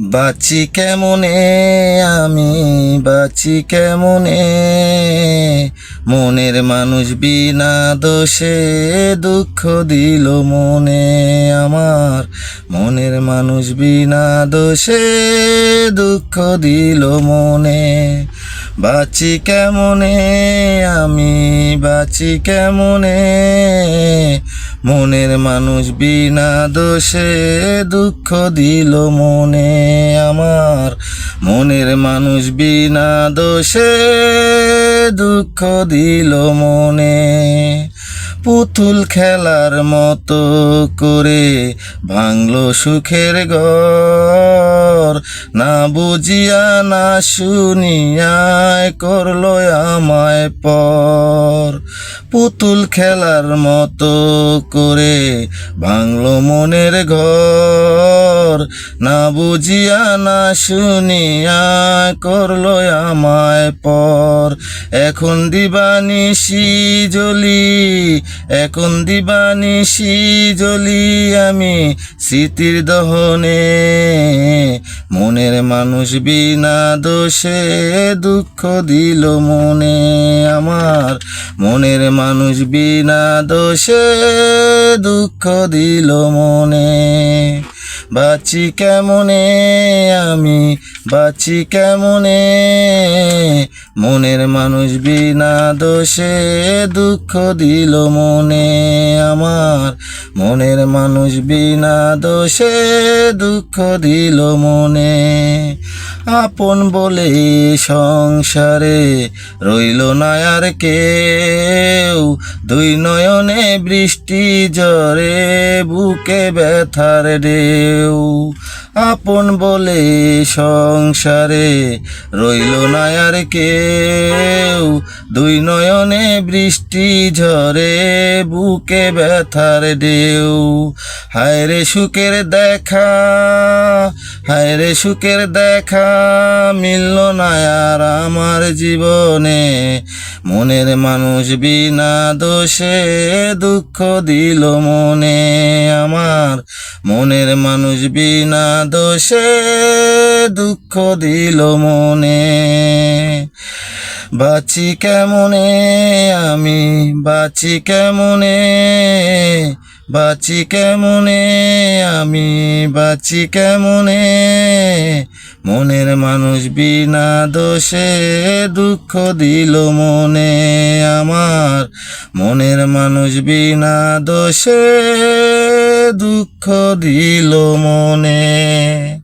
বাঁচি কেমনে? আমি বাঁচি কেমনে? মনের মানুষ বিনা দোষে দুঃখ দিল মনে আমার। মনের মানুষ বিনা দোষে দুঃখ দিল মনে। বাঁচি কেমনে? আমি বাঁচি কেমনে? মনের মানুষ বিনা দোষে দুঃখ দিল মনে আমার। মনের মানুষ বিনা দোষে দুঃখ দিল মনে। পুতুল খেলার মতো করে ভাঙলো সুখের ঘর। বুঝিয়া না শুনিয়ায় করল আমায় পর। পুতুল খেলার মতো করে ভাঙলো মনের ঘর। না বুঝিয়া, না শুনিয়া করল আমায় পর। এখন দিবানিশি জলি এখন দিবানিশি জলি আমি স্মৃতির দহনে। মনের মানুষ বিনা দোষে দুঃখ দিল মনে আমার। মনের মানুষ বিনা দোষে দুঃখ দিল মনে। বাঁচি কেমনে আমি? বাঁচি কেমনে? মনের মানুষ বিনা দোষে দুঃখ দিল মনে আমার। মনের মানুষ বিনা দোষে দুঃখ দিল মনে। আপন বলে সংসারে রইল না আর কেউ। দুই নয়নে বৃষ্টি জরে বুকে ব্যথার ঢেউ। আপন বলে সংসারে রইল না আর কেউ। দুই নয়নে বৃষ্টি ঝরে, বুকে ব্যথার ঢেউ। হায় রে সুখের দেখা হায় রে সুখের দেখা, মিলল না আর আমার জীবনে। মনের মানুষ বিনা দোষে দুঃখ দিল মনে। আমার মনের মানুষ বিনা দোষে দুঃখ দিল মনে। বাঁচি কেমনে আমি? বাঁচি কেমনে? বাঁচি কেমনে আমি? বাঁচি কেমনে? মনের মানুষ বিনা দোষে দুঃখ দিল মনে আমার। মনের মানুষ বিনা দোষে দুঃখ দিল মনে।